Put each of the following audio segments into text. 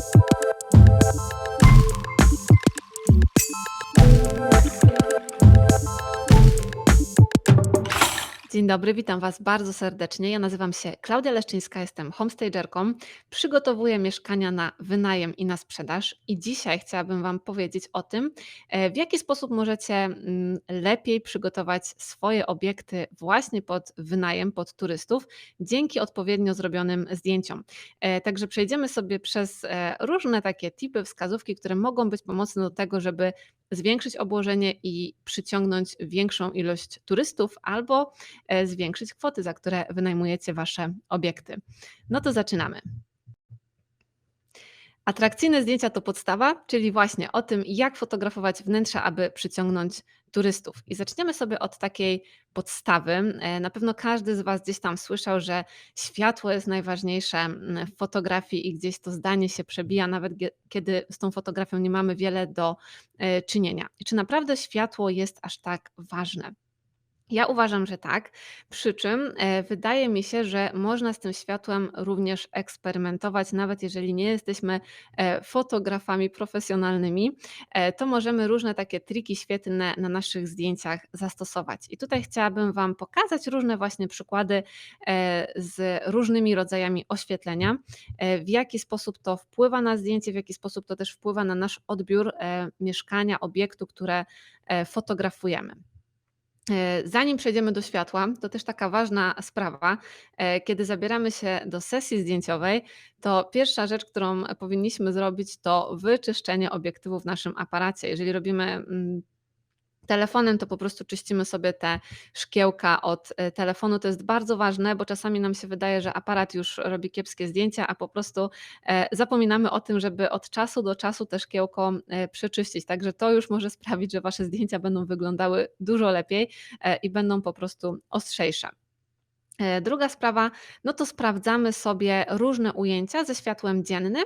Thank you. Dzień dobry, witam Was bardzo serdecznie. Ja nazywam się Klaudia Leszczyńska, jestem homestagerką. Przygotowuję mieszkania na wynajem i na sprzedaż i dzisiaj chciałabym Wam powiedzieć o tym, e, w jaki sposób możecie mm, lepiej przygotować swoje obiekty właśnie pod wynajem, pod turystów, dzięki odpowiednio zrobionym zdjęciom. E, Także przejdziemy sobie przez e, różne takie tipy, wskazówki, które mogą być pomocne do tego, żeby zwiększyć obłożenie i przyciągnąć większą ilość turystów albo zwiększyć kwoty, za które wynajmujecie wasze obiekty. No to zaczynamy. Atrakcyjne zdjęcia to podstawa, czyli właśnie o tym, jak fotografować wnętrza, aby przyciągnąć turystów. I zaczniemy sobie od takiej podstawy. E, Na pewno każdy z Was gdzieś tam słyszał, że światło jest najważniejsze w fotografii i gdzieś to zdanie się przebija, nawet kiedy z tą fotografią nie mamy wiele do e, czynienia. I czy naprawdę światło jest aż tak ważne? Ja uważam, że tak. Przy czym e, wydaje mi się, że można z tym światłem również eksperymentować, nawet jeżeli nie jesteśmy e, fotografami profesjonalnymi, e, to możemy różne takie triki świetlne na naszych zdjęciach zastosować. I tutaj chciałabym Wam pokazać różne właśnie przykłady z różnymi rodzajami oświetlenia, w jaki sposób to wpływa na zdjęcie, w jaki sposób to też wpływa na nasz odbiór mieszkania, obiektu, które fotografujemy. E, Zanim przejdziemy do światła, to też taka ważna sprawa. e, Kiedy zabieramy się do sesji zdjęciowej, to pierwsza rzecz, którą powinniśmy zrobić, to wyczyszczenie obiektywu w naszym aparacie. Jeżeli robimy mm, telefonem, to po prostu czyścimy sobie te szkiełka od e, telefonu. To jest bardzo ważne, bo czasami nam się wydaje, że aparat już robi kiepskie zdjęcia, a po prostu e, zapominamy o tym, żeby od czasu do czasu te szkiełko e, przeczyścić. Także to już może sprawić, że wasze zdjęcia będą wyglądały dużo lepiej i będą po prostu ostrzejsze. E, Druga sprawa, no to sprawdzamy sobie różne ujęcia ze światłem dziennym,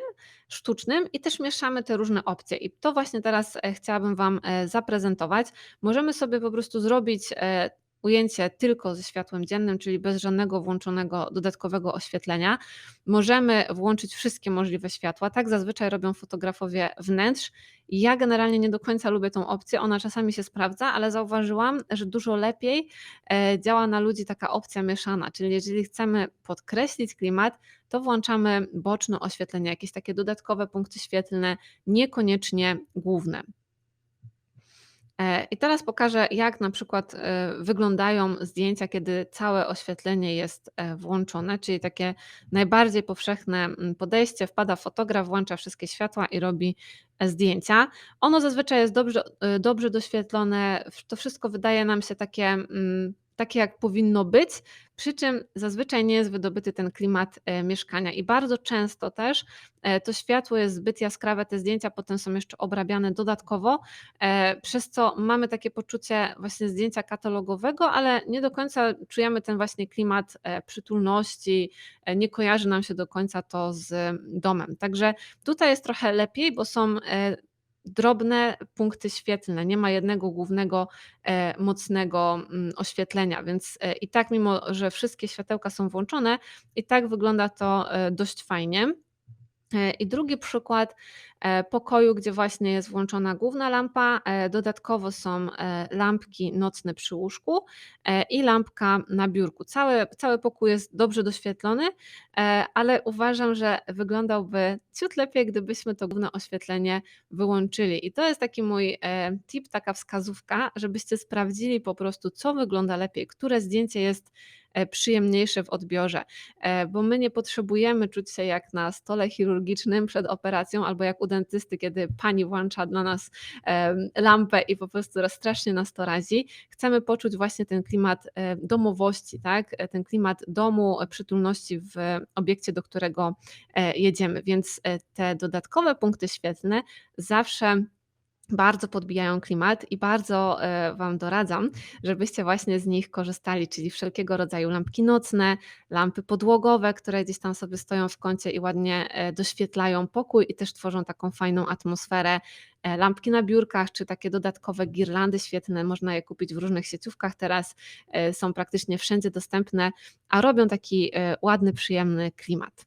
sztucznym i też mieszamy te różne opcje. I to właśnie teraz e, chciałabym Wam e, zaprezentować. Możemy sobie po prostu zrobić ujęcie tylko ze światłem dziennym, czyli bez żadnego włączonego dodatkowego oświetlenia. Możemy włączyć wszystkie możliwe światła. Tak zazwyczaj robią fotografowie wnętrz. Ja generalnie nie do końca lubię tą opcję. Ona czasami się sprawdza, ale zauważyłam, że dużo lepiej e, działa na ludzi taka opcja mieszana, czyli jeżeli chcemy podkreślić klimat, to włączamy boczne oświetlenie, jakieś takie dodatkowe punkty świetlne, niekoniecznie główne. E, I teraz pokażę, jak na przykład e, wyglądają zdjęcia, kiedy całe oświetlenie jest e, włączone, czyli takie najbardziej powszechne mm, podejście. Wpada fotograf, włącza wszystkie światła i robi zdjęcia. Ono zazwyczaj jest dobrze, dobrze doświetlone, to wszystko wydaje nam się takie, mm, takie, jak powinno być, przy czym zazwyczaj nie jest wydobyty ten klimat e, mieszkania. I bardzo często też e, to światło jest zbyt jaskrawe, te zdjęcia potem są jeszcze obrabiane dodatkowo, e, przez co mamy takie poczucie właśnie zdjęcia katalogowego, ale nie do końca czujemy ten właśnie klimat przytulności, nie kojarzy nam się do końca to z domem. Także tutaj jest trochę lepiej, bo są drobne punkty świetlne, nie ma jednego głównego e, mocnego mm, oświetlenia, więc e, i tak mimo, że wszystkie światełka są włączone, i tak wygląda to e, dość fajnie. E, I drugi przykład e, pokoju, gdzie właśnie jest włączona główna lampa, e, dodatkowo są lampki nocne przy łóżku i lampka na biurku. Cały, cały pokój jest dobrze doświetlony, ale uważam, że wyglądałby ciut lepiej, gdybyśmy to główne oświetlenie wyłączyli. I to jest taki mój tip, taka wskazówka, żebyście sprawdzili po prostu, co wygląda lepiej, które zdjęcie jest e, przyjemniejsze w odbiorze e, bo my nie potrzebujemy czuć się jak na stole chirurgicznym przed operacją albo jak u dentysty, kiedy pani włącza dla nas lampę i po prostu strasznie nas to razi. Chcemy poczuć właśnie ten klimat e, domowości, tak? Ten klimat domu, przytulności w obiekcie, do którego jedziemy. Więc te dodatkowe punkty świetlne zawsze bardzo podbijają klimat i bardzo e, Wam doradzam, żebyście właśnie z nich korzystali, czyli wszelkiego rodzaju lampki nocne, lampy podłogowe, które gdzieś tam sobie stoją w kącie i ładnie e, doświetlają pokój i też tworzą taką fajną atmosferę. E, Lampki na biurkach, czy takie dodatkowe girlandy świetne, można je kupić w różnych sieciówkach teraz, są praktycznie wszędzie dostępne, a robią taki ładny, przyjemny klimat.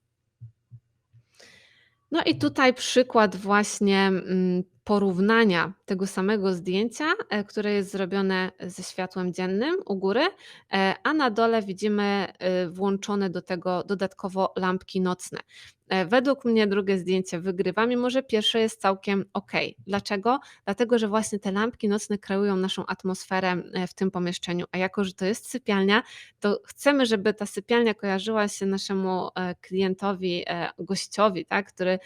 No i tutaj przykład właśnie, mm, porównania tego samego zdjęcia, e, które jest zrobione ze światłem dziennym u góry, e, a na dole widzimy, y, włączone do tego dodatkowo lampki nocne. E, według mnie drugie zdjęcie wygrywa, mimo że pierwsze jest całkiem okej. Dlaczego? Dlatego, że właśnie te lampki nocne kreują naszą atmosferę, e, w tym pomieszczeniu, a jako że to jest sypialnia, to chcemy, żeby ta sypialnia kojarzyła się naszemu, e, klientowi, gościowi, tak, który,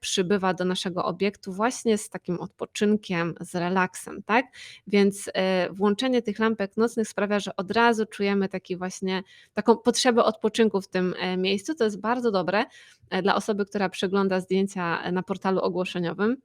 przybywa do naszego obiektu właśnie z takim odpoczynkiem, z relaksem, tak. Więc, włączenie tych lampek nocnych sprawia, że od razu czujemy taki właśnie taką potrzebę odpoczynku w tym, miejscu, co jest bardzo dobre, dla osoby, która przegląda zdjęcia, e, na portalu ogłoszeniowym,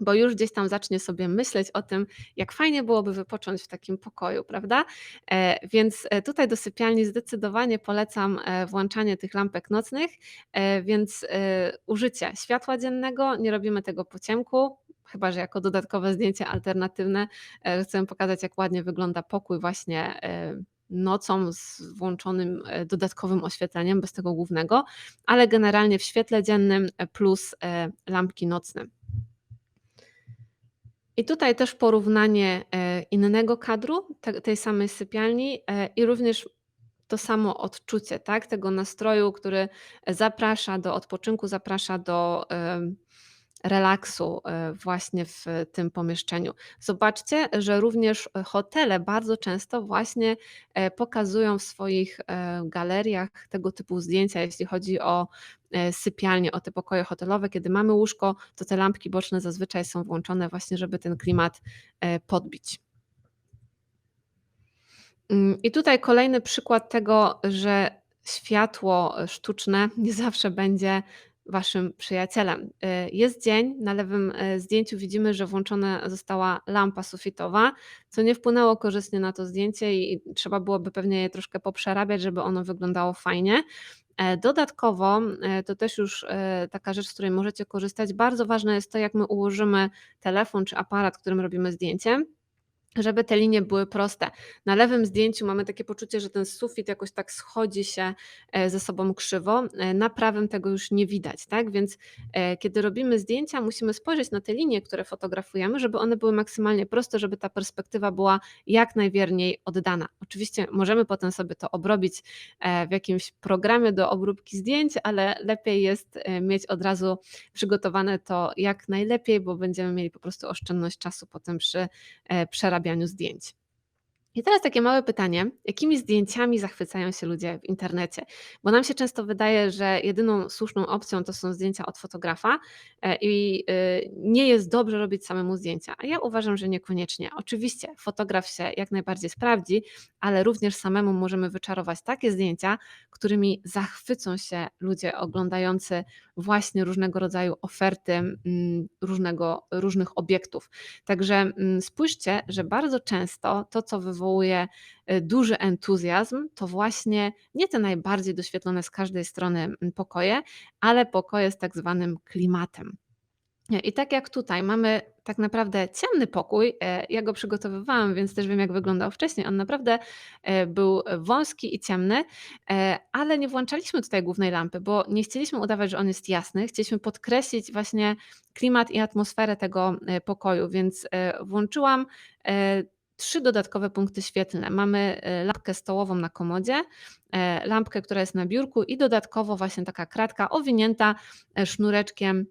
bo już gdzieś tam zacznie sobie myśleć o tym, jak fajnie byłoby wypocząć w takim pokoju, prawda? E, więc, e, tutaj do sypialni zdecydowanie polecam, e, włączanie tych lampek nocnych, e, więc, e, użycie światła dziennego, nie robimy tego po ciemku, chyba że jako dodatkowe zdjęcie alternatywne, e, chcemy pokazać, jak ładnie wygląda pokój właśnie, e, nocą z włączonym, e, dodatkowym oświetleniem, bez tego głównego, ale generalnie w świetle dziennym, e, plus, e, lampki nocne. I tutaj też porównanie, innego kadru, te tej samej sypialni, i również to samo odczucie, tak, tego nastroju, który zaprasza do odpoczynku, zaprasza do, relaksu, e, właśnie w tym pomieszczeniu. Zobaczcie, że również, hotele bardzo często właśnie, e, pokazują w swoich, e, galeriach tego typu zdjęcia, jeśli chodzi o, sypialnie, o te pokoje hotelowe. Kiedy mamy łóżko, to te lampki boczne zazwyczaj są włączone właśnie, żeby ten klimat, podbić. Mm, i tutaj kolejny przykład tego, że światło, sztuczne nie zawsze będzie waszym przyjacielem. E, jest dzień, na lewym, e, zdjęciu widzimy, że włączona została lampa sufitowa, co nie wpłynęło korzystnie na to zdjęcie i trzeba byłoby pewnie je troszkę poprzerabiać, żeby ono wyglądało fajnie. E, dodatkowo, e, to też już, taka rzecz, z której możecie korzystać, bardzo ważne jest to, jak my ułożymy telefon czy aparat, którym robimy zdjęcie, żeby te linie były proste. Na lewym zdjęciu mamy takie poczucie, że ten sufit jakoś tak schodzi się, e, ze sobą krzywo, e, na prawym tego już nie widać, tak. Więc, e, kiedy robimy zdjęcia, musimy spojrzeć na te linie, które fotografujemy, żeby one były maksymalnie proste, żeby ta perspektywa była jak najwierniej oddana. Oczywiście możemy potem sobie to obrobić, w jakimś programie do obróbki zdjęć, ale lepiej jest, mieć od razu przygotowane to jak najlepiej, bo będziemy mieli po prostu oszczędność czasu potem przy, e, przerabianiu zdjęć. I teraz takie małe pytanie, jakimi zdjęciami zachwycają się ludzie w internecie? Bo nam się często wydaje, że jedyną słuszną opcją to są zdjęcia od fotografa, e, i, y, nie jest dobrze robić samemu zdjęcia, a ja uważam, że niekoniecznie. Oczywiście fotograf się jak najbardziej sprawdzi, ale również samemu możemy wyczarować takie zdjęcia, którymi zachwycą się ludzie oglądający właśnie różnego rodzaju oferty, różnego różnych obiektów. Także, spójrzcie, że bardzo często to, co wywołuje, y, duży entuzjazm, to właśnie nie te najbardziej doświetlone z każdej strony, pokoje, ale pokoje z tak zwanym klimatem. Nie, i tak jak tutaj mamy tak naprawdę ciemny pokój, e, ja go przygotowywałam, więc też wiem, jak wyglądał wcześniej. On naprawdę, e, był wąski i ciemny, e, ale nie włączaliśmy tutaj głównej lampy, bo nie chcieliśmy udawać, że on jest jasny. Chcieliśmy podkreślić właśnie klimat i atmosferę tego, e, pokoju, więc, e, włączyłam, 3 dodatkowe punkty świetlne. Mamy, e, lampkę stołową na komodzie, e, lampkę, która jest na biurku i dodatkowo właśnie taka kratka owinięta, e, sznureczkiem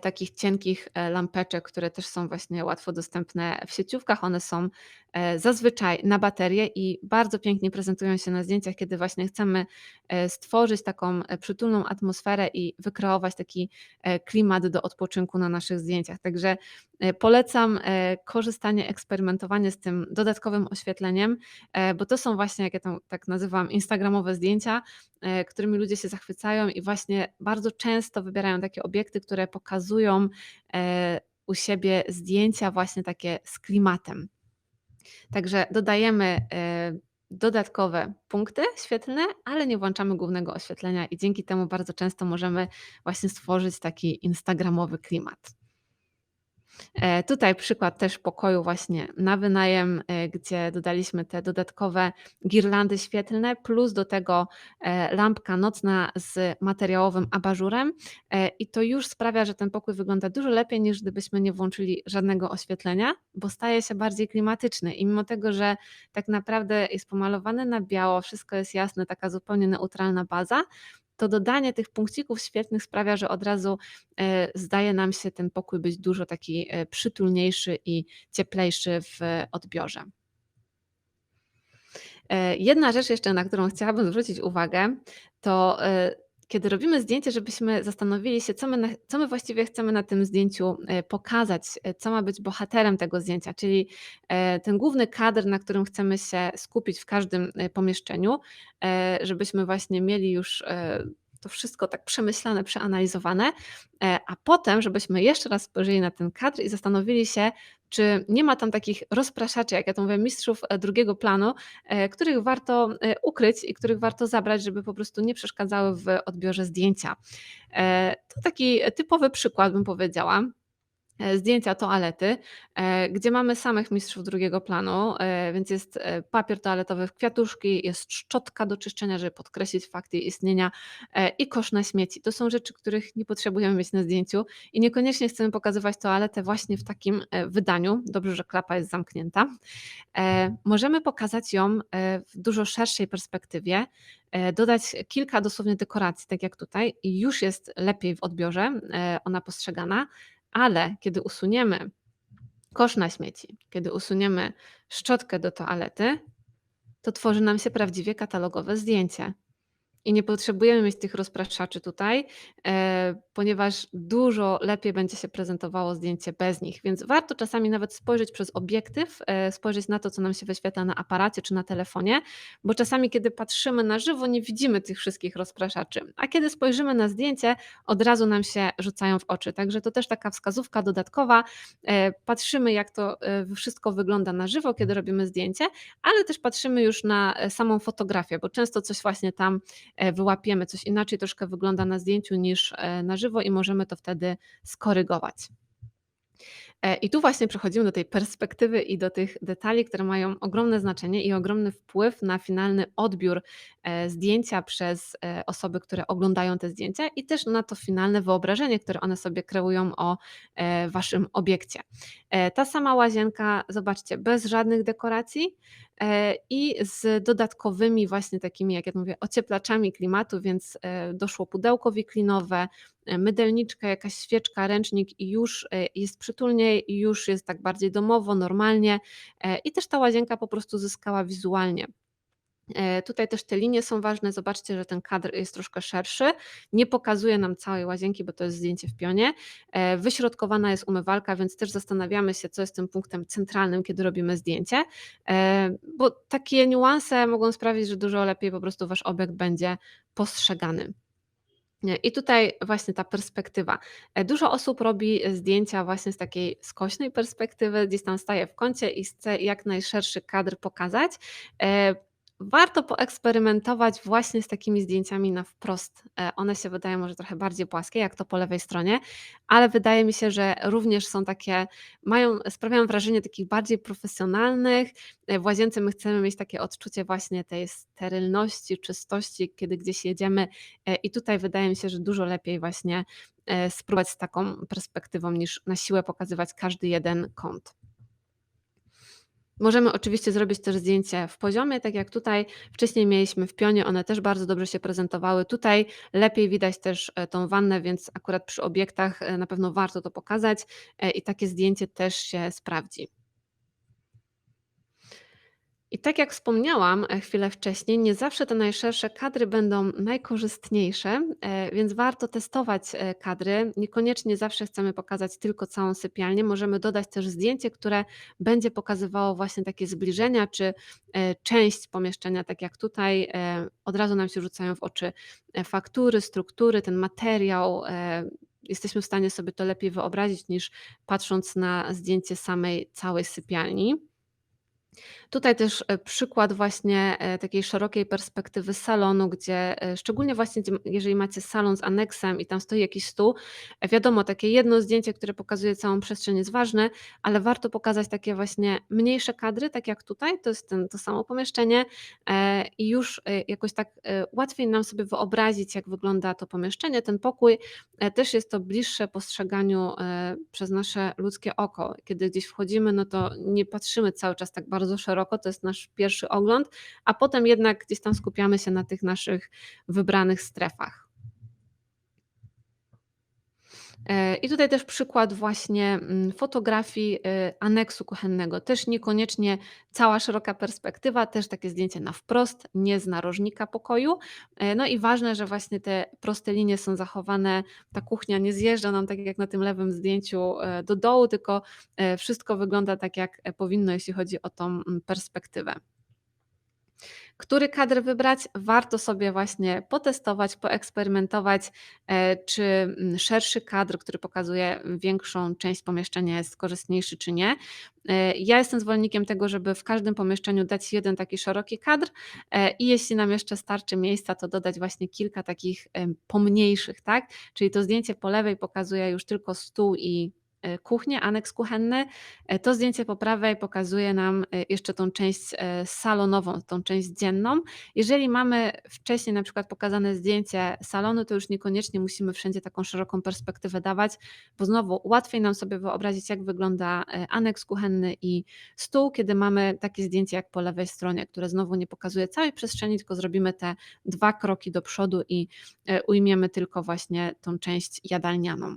takich cienkich, lampeczek, które też są właśnie łatwo dostępne w sieciówkach. One są, zazwyczaj na baterię i bardzo pięknie prezentują się na zdjęciach, kiedy właśnie chcemy, e, stworzyć taką, e, przytulną atmosferę i wykreować taki, e, klimat do odpoczynku na naszych zdjęciach. Także, e, polecam, e, korzystanie, eksperymentowanie z tym dodatkowym oświetleniem, e, bo to są właśnie, jak ja to tak nazywam, instagramowe zdjęcia, e, którymi ludzie się zachwycają i właśnie bardzo często wybierają takie obiekty, które pokazują, e, u siebie zdjęcia właśnie takie z klimatem. Także dodajemy, e, dodatkowe punkty świetlne, ale nie włączamy głównego oświetlenia i dzięki temu bardzo często możemy właśnie stworzyć taki instagramowy klimat. E, tutaj przykład też pokoju właśnie na wynajem, e, gdzie dodaliśmy te dodatkowe girlandy świetlne, plus do tego e, lampka nocna z materiałowym abażurem i to już sprawia, że ten pokój wygląda dużo lepiej niż gdybyśmy nie włączyli żadnego oświetlenia, bo staje się bardziej klimatyczny. I mimo tego, że tak naprawdę jest pomalowany na biało, wszystko jest jasne, taka zupełnie neutralna baza, to dodanie tych punkcików świetnych sprawia, że od razu e, zdaje nam się ten pokój być dużo taki e, przytulniejszy i cieplejszy w odbiorze. E, jedna rzecz jeszcze, na którą chciałabym zwrócić uwagę, to kiedy robimy zdjęcie, żebyśmy zastanowili się, co my, na, co my właściwie chcemy na tym zdjęciu pokazać, co ma być bohaterem tego zdjęcia, czyli ten główny kadr, na którym chcemy się skupić w każdym pomieszczeniu, żebyśmy właśnie mieli już to wszystko tak przemyślane, przeanalizowane, e, a potem, żebyśmy jeszcze raz spojrzeli na ten kadr i zastanowili się, czy nie ma tam takich rozpraszaczy, jak ja to mówię, mistrzów e, drugiego planu, e, których warto ukryć i których warto zabrać, żeby po prostu nie przeszkadzały w odbiorze zdjęcia. To taki typowy przykład, bym powiedziała. E, zdjęcia toalety, e, gdzie mamy samych mistrzów drugiego planu, e, więc jest papier toaletowy w kwiatuszki, jest szczotka do czyszczenia, żeby podkreślić fakt jej istnienia i kosz na śmieci. To są rzeczy, których nie potrzebujemy mieć na zdjęciu i niekoniecznie chcemy pokazywać toaletę właśnie w takim wydaniu. Dobrze, że klapa jest zamknięta. Możemy pokazać ją w dużo szerszej perspektywie, dodać kilka dosłownie dekoracji, tak jak tutaj, i już jest lepiej w odbiorze ona postrzegana, ale kiedy usuniemy kosz na śmieci, kiedy usuniemy szczotkę do toalety, to tworzy nam się prawdziwie katalogowe zdjęcie. I nie potrzebujemy mieć tych rozpraszaczy tutaj, e, ponieważ dużo lepiej będzie się prezentowało zdjęcie bez nich. Więc warto czasami nawet spojrzeć przez obiektyw, e, spojrzeć na to, co nam się wyświetla na aparacie czy na telefonie, bo czasami, kiedy patrzymy na żywo, nie widzimy tych wszystkich rozpraszaczy, a kiedy spojrzymy na zdjęcie, od razu nam się rzucają w oczy. Także to też taka wskazówka dodatkowa. E, patrzymy, jak to wszystko wygląda na żywo, kiedy robimy zdjęcie, ale też patrzymy już na samą fotografię, bo często coś właśnie tam wyłapiemy, coś inaczej troszkę wygląda na zdjęciu niż e, na żywo i możemy to wtedy skorygować. E, I tu właśnie przechodzimy do tej perspektywy i do tych detali, które mają ogromne znaczenie i ogromny wpływ na finalny odbiór zdjęcia przez osoby, które oglądają te zdjęcia i też na to finalne wyobrażenie, które one sobie kreują o waszym obiekcie. Ta sama łazienka, zobaczcie, bez żadnych dekoracji, E, i z dodatkowymi właśnie takimi, jak ja mówię, ocieplaczami klimatu, więc e, doszło pudełko wiklinowe, e, mydelniczka, jakaś świeczka, ręcznik i już jest przytulniej, już jest tak bardziej domowo, normalnie i też ta łazienka po prostu zyskała wizualnie. E, tutaj też te linie są ważne. Zobaczcie, że ten kadr jest troszkę szerszy. Nie pokazuje nam całej łazienki, bo to jest zdjęcie w pionie. E, wyśrodkowana jest umywalka, więc też zastanawiamy się, co jest tym punktem centralnym, kiedy robimy zdjęcie, e, bo takie niuanse mogą sprawić, że dużo lepiej po prostu wasz obiekt będzie postrzegany. I tutaj właśnie ta perspektywa. Dużo osób robi zdjęcia właśnie z takiej skośnej perspektywy, gdzieś tam staje w kącie i chce jak najszerszy kadr pokazać warto poeksperymentować właśnie z takimi zdjęciami na wprost. E, one się wydają może trochę bardziej płaskie, jak to po lewej stronie, ale wydaje mi się, że również są takie, mają, sprawiają wrażenie takich bardziej profesjonalnych. E, w łazience my chcemy mieć takie odczucie właśnie tej sterylności, czystości, kiedy gdzieś jedziemy e, i tutaj wydaje mi się, że dużo lepiej właśnie spróbować z taką perspektywą niż na siłę pokazywać każdy jeden kąt. Możemy oczywiście zrobić też zdjęcie w poziomie, tak jak tutaj wcześniej mieliśmy w pionie, one też bardzo dobrze się prezentowały. Tutaj lepiej widać też e, tą wannę, więc akurat przy obiektach e, na pewno warto to pokazać e, i takie zdjęcie też się sprawdzi. I tak jak wspomniałam e, chwilę wcześniej, nie zawsze te najszersze kadry będą najkorzystniejsze, e, więc warto testować e, kadry. Niekoniecznie zawsze chcemy pokazać tylko całą sypialnię. Możemy dodać też zdjęcie, które będzie pokazywało właśnie takie zbliżenia czy część pomieszczenia, tak jak tutaj. Od razu nam się rzucają w oczy faktury, struktury, ten materiał. Jesteśmy w stanie sobie to lepiej wyobrazić niż patrząc na zdjęcie samej całej sypialni. Tutaj też, e, przykład właśnie, e, takiej szerokiej perspektywy salonu, gdzie, e, szczególnie właśnie jeżeli macie salon z aneksem i tam stoi jakiś stół, wiadomo, takie jedno zdjęcie, które pokazuje całą przestrzeń jest ważne, ale warto pokazać takie właśnie mniejsze kadry, tak jak tutaj, to jest ten to samo pomieszczenie, i już, jakoś tak, łatwiej nam sobie wyobrazić, jak wygląda to pomieszczenie, ten pokój. Też jest to bliższe postrzeganiu, przez nasze ludzkie oko. Kiedy gdzieś wchodzimy, no to nie patrzymy cały czas tak bardzo szeroko, to jest nasz pierwszy ogląd, a potem jednak gdzieś tam skupiamy się na tych naszych wybranych strefach. E, I tutaj też przykład właśnie mm, fotografii e, aneksu kuchennego. Też niekoniecznie cała szeroka perspektywa, też takie zdjęcie na wprost, nie z narożnika pokoju. E, no i ważne, że właśnie te proste linie są zachowane, ta kuchnia nie zjeżdża nam tak jak na tym lewym zdjęciu do dołu, tylko wszystko wygląda tak jak powinno, jeśli chodzi o tą mm, perspektywę. Który kadr wybrać? Warto sobie właśnie potestować, poeksperymentować, e, czy mm, szerszy kadr, który pokazuje większą część pomieszczenia jest korzystniejszy czy nie. E, ja jestem zwolennikiem tego, żeby w każdym pomieszczeniu dać jeden taki szeroki kadr e, i jeśli nam jeszcze starczy miejsca, to dodać właśnie kilka takich pomniejszych, tak? Czyli to zdjęcie po lewej pokazuje już tylko stół i kuchnię, aneks kuchenny. E, to zdjęcie po prawej pokazuje nam e, jeszcze tą część salonową, tą część dzienną. Jeżeli mamy wcześniej na przykład pokazane zdjęcie salonu, to już niekoniecznie musimy wszędzie taką szeroką perspektywę dawać, bo znowu łatwiej nam sobie wyobrazić, jak wygląda aneks kuchenny i stół, kiedy mamy takie zdjęcie jak po lewej stronie, które znowu nie pokazuje całej przestrzeni, tylko zrobimy te dwa kroki do przodu i ujmiemy tylko właśnie tą część jadalnianą.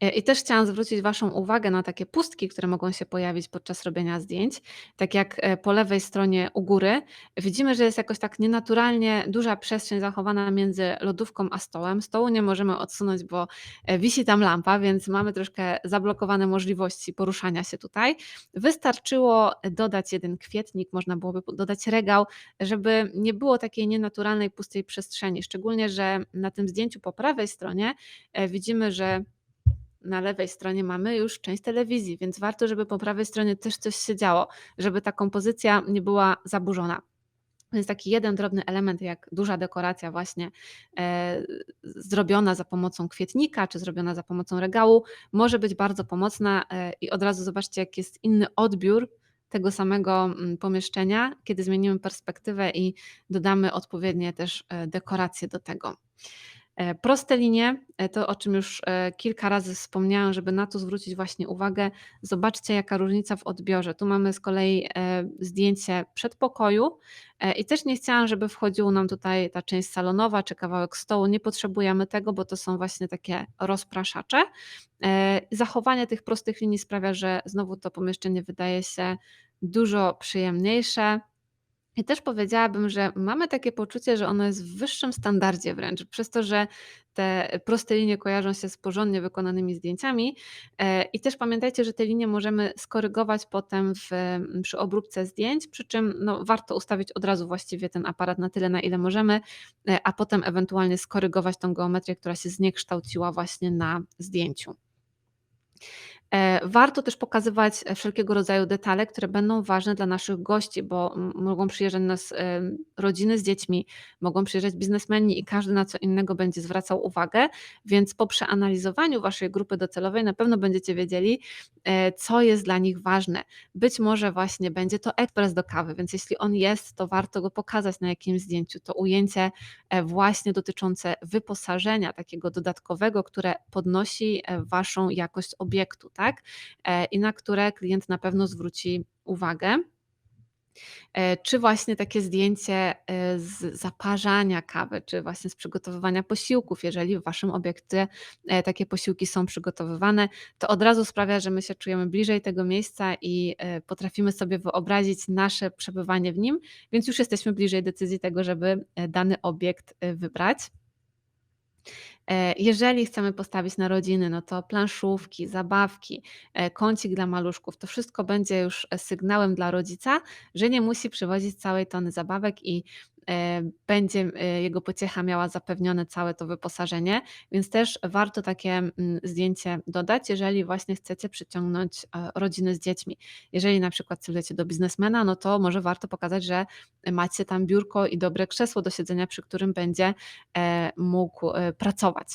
E, I też chciałam zwrócić Waszą uwagę na takie pustki, które mogą się pojawić podczas robienia zdjęć. Tak jak e, po lewej stronie u góry widzimy, że jest jakoś tak nienaturalnie duża przestrzeń zachowana między lodówką a stołem. Stołu nie możemy odsunąć, bo e, wisi tam lampa, więc mamy troszkę zablokowane możliwości poruszania się tutaj. Wystarczyło dodać jeden kwietnik, można byłoby dodać regał, żeby nie było takiej nienaturalnej, pustej przestrzeni. Szczególnie, że na tym zdjęciu po prawej stronie widzimy, że na lewej stronie mamy już część telewizji, więc warto, żeby po prawej stronie też coś się działo, żeby ta kompozycja nie była zaburzona. Jest taki jeden drobny element, jak duża dekoracja, właśnie e, zrobiona za pomocą kwietnika, czy zrobiona za pomocą regału, może być bardzo pomocna e, i od razu zobaczcie, jak jest inny odbiór tego samego mm, pomieszczenia, kiedy zmienimy perspektywę i dodamy odpowiednie też e, dekoracje do tego. E, proste linie, e, to o czym już e, kilka razy wspomniałam, żeby na to zwrócić właśnie uwagę. Zobaczcie, jaka różnica w odbiorze. Tu mamy z kolei zdjęcie przedpokoju i też nie chciałam, żeby wchodził nam tutaj ta część salonowa czy kawałek stołu. Nie potrzebujemy tego, bo to są właśnie takie rozpraszacze. Zachowanie tych prostych linii sprawia, że znowu to pomieszczenie wydaje się dużo przyjemniejsze, i też powiedziałabym, że mamy takie poczucie, że ono jest w wyższym standardzie wręcz, przez to, że te proste linie kojarzą się z porządnie wykonanymi zdjęciami. E, I też pamiętajcie, że te linie możemy skorygować potem w, przy obróbce zdjęć, przy czym no, warto ustawić od razu właściwie ten aparat na tyle, na ile możemy, e, a potem ewentualnie skorygować tą geometrię, która się zniekształciła właśnie na zdjęciu. E, warto też pokazywać e, wszelkiego rodzaju detale, które będą ważne dla naszych gości, bo mogą przyjeżdżać nas rodziny z dziećmi, mogą przyjeżdżać biznesmeni i każdy na co innego będzie zwracał uwagę, więc po przeanalizowaniu waszej grupy docelowej na pewno będziecie wiedzieli, e, co jest dla nich ważne. Być może właśnie będzie to ekspres do kawy, więc jeśli on jest, to warto go pokazać na jakimś zdjęciu. To ujęcie właśnie dotyczące wyposażenia takiego dodatkowego, które podnosi waszą jakość obiektu tak? E, I na które klient na pewno zwróci uwagę. E, czy właśnie takie zdjęcie e, z zaparzania kawy, czy właśnie z przygotowywania posiłków, jeżeli w waszym obiekcie takie posiłki są przygotowywane, to od razu sprawia, że my się czujemy bliżej tego miejsca i potrafimy sobie wyobrazić nasze przebywanie w nim, więc już jesteśmy bliżej decyzji tego, żeby dany obiekt wybrać. E, jeżeli chcemy postawić na rodziny, no to planszówki, zabawki, e, kącik dla maluszków, to wszystko będzie już sygnałem dla rodzica, że nie musi przywozić całej tony zabawek i e, będzie e, jego pociecha miała zapewnione całe to wyposażenie, więc też warto takie mm, zdjęcie dodać, jeżeli właśnie chcecie przyciągnąć e, rodziny z dziećmi. Jeżeli na przykład celujecie do biznesmena, no to może warto pokazać, że macie tam biurko i dobre krzesło do siedzenia, przy którym będzie mógł pracować.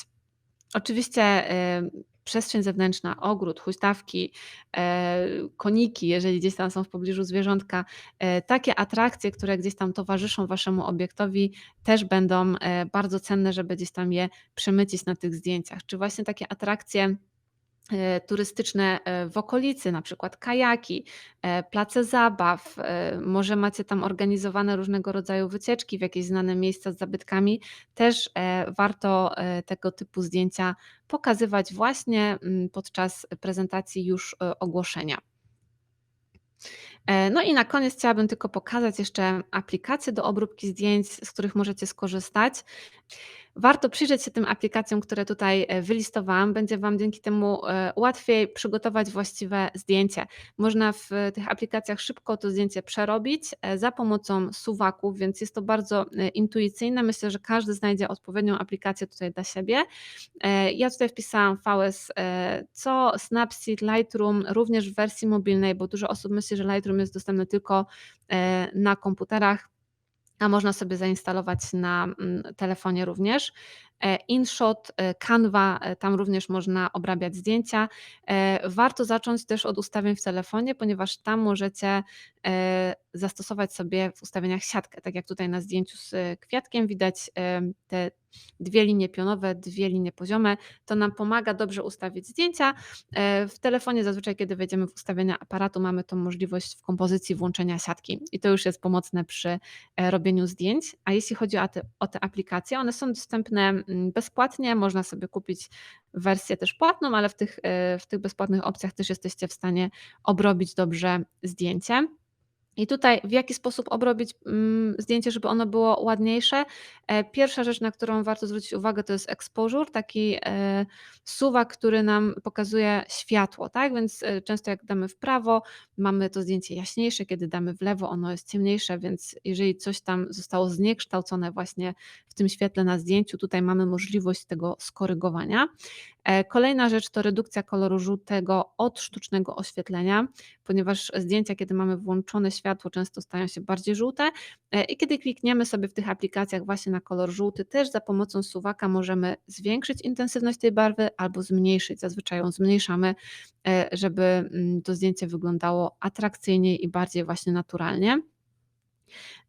Oczywiście przestrzeń zewnętrzna, ogród, huśtawki, e, koniki, jeżeli gdzieś tam są w pobliżu zwierzątka, e, takie atrakcje, które gdzieś tam towarzyszą waszemu obiektowi, też będą e, bardzo cenne, żeby gdzieś tam je przemycić na tych zdjęciach. Czy właśnie takie atrakcje turystyczne e, w okolicy, na przykład kajaki, e, place zabaw, może macie tam organizowane różnego rodzaju wycieczki w jakieś znane miejsca z zabytkami, też warto tego typu zdjęcia pokazywać właśnie mm, podczas prezentacji już ogłoszenia. No i na koniec chciałabym tylko pokazać jeszcze aplikacje do obróbki zdjęć, z których możecie skorzystać. Warto przyjrzeć się tym aplikacjom, które tutaj e, wylistowałam. Będzie Wam dzięki temu e, łatwiej przygotować właściwe zdjęcie. Można w tych aplikacjach szybko to zdjęcie przerobić e, za pomocą suwaków, więc jest to bardzo intuicyjne. Myślę, że każdy znajdzie odpowiednią aplikację tutaj dla siebie. Ja tutaj wpisałam VS co Snapseed, Lightroom, również w wersji mobilnej, bo dużo osób myśli, że Lightroom jest dostępny tylko na komputerach a można sobie zainstalować na mm, telefonie również. E, InShot, e, Canva, e, tam również można obrabiać zdjęcia. Warto zacząć też od ustawień w telefonie, ponieważ tam możecie zastosować sobie w ustawieniach siatkę. Tak jak tutaj na zdjęciu z kwiatkiem widać te dwie linie pionowe, dwie linie poziome. To nam pomaga dobrze ustawić zdjęcia. W telefonie zazwyczaj, kiedy wejdziemy w ustawienia aparatu, mamy tą możliwość w kompozycji włączenia siatki i to już jest pomocne przy robieniu zdjęć. A jeśli chodzi o te, o te aplikacje, one są dostępne Mm, bezpłatnie. Można sobie kupić wersję też płatną, ale w tych, e, w tych bezpłatnych opcjach też jesteście w stanie obrobić dobrze zdjęcie. I tutaj w jaki sposób obrobić mm, zdjęcie, żeby ono było ładniejsze? E, pierwsza rzecz, na którą warto zwrócić uwagę, to jest exposure, taki e, suwak, który nam pokazuje światło, tak? Więc e, często jak damy w prawo, mamy to zdjęcie jaśniejsze, kiedy damy w lewo, ono jest ciemniejsze, więc jeżeli coś tam zostało zniekształcone właśnie w tym świetle na zdjęciu, tutaj mamy możliwość tego skorygowania. Kolejna rzecz to redukcja koloru żółtego od sztucznego oświetlenia, ponieważ zdjęcia, kiedy mamy włączone światło, często stają się bardziej żółte e, i kiedy klikniemy sobie w tych aplikacjach właśnie na kolor żółty, też za pomocą suwaka możemy zwiększyć intensywność tej barwy albo zmniejszyć. Zazwyczaj ją zmniejszamy, e, żeby mm, to zdjęcie wyglądało atrakcyjniej i bardziej właśnie naturalnie.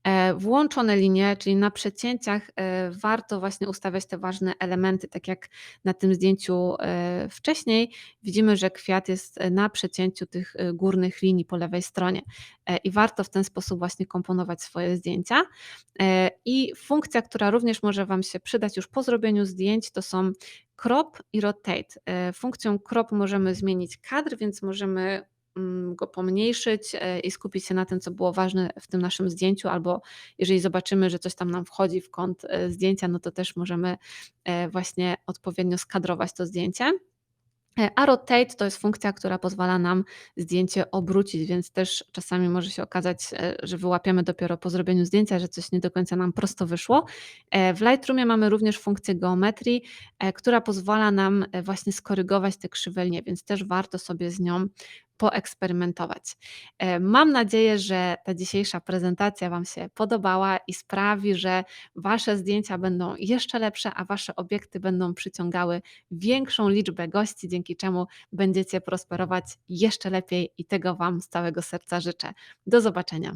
E, włączone linie, czyli na przecięciach e, warto właśnie ustawiać te ważne elementy, tak jak na tym zdjęciu e, wcześniej widzimy, że kwiat jest na przecięciu tych górnych linii po lewej stronie i warto w ten sposób właśnie komponować swoje zdjęcia. I funkcja, która również może Wam się przydać już po zrobieniu zdjęć, to są crop i rotate. Funkcją crop możemy zmienić kadr, więc możemy go pomniejszyć e, i skupić się na tym, co było ważne w tym naszym zdjęciu, albo jeżeli zobaczymy, że coś tam nam wchodzi w kąt e, zdjęcia, no to też możemy e, właśnie odpowiednio skadrować to zdjęcie. A rotate to jest funkcja, która pozwala nam zdjęcie obrócić, więc też czasami może się okazać, że wyłapiemy dopiero po zrobieniu zdjęcia, że coś nie do końca nam prosto wyszło. W Lightroomie mamy również funkcję geometrii, która pozwala nam właśnie skorygować te krzywe linie, więc też warto sobie z nią poeksperymentować. E, mam nadzieję, że ta dzisiejsza prezentacja Wam się podobała i sprawi, że Wasze zdjęcia będą jeszcze lepsze, a Wasze obiekty będą przyciągały większą liczbę gości, dzięki czemu będziecie prosperować jeszcze lepiej i tego Wam z całego serca życzę. Do zobaczenia.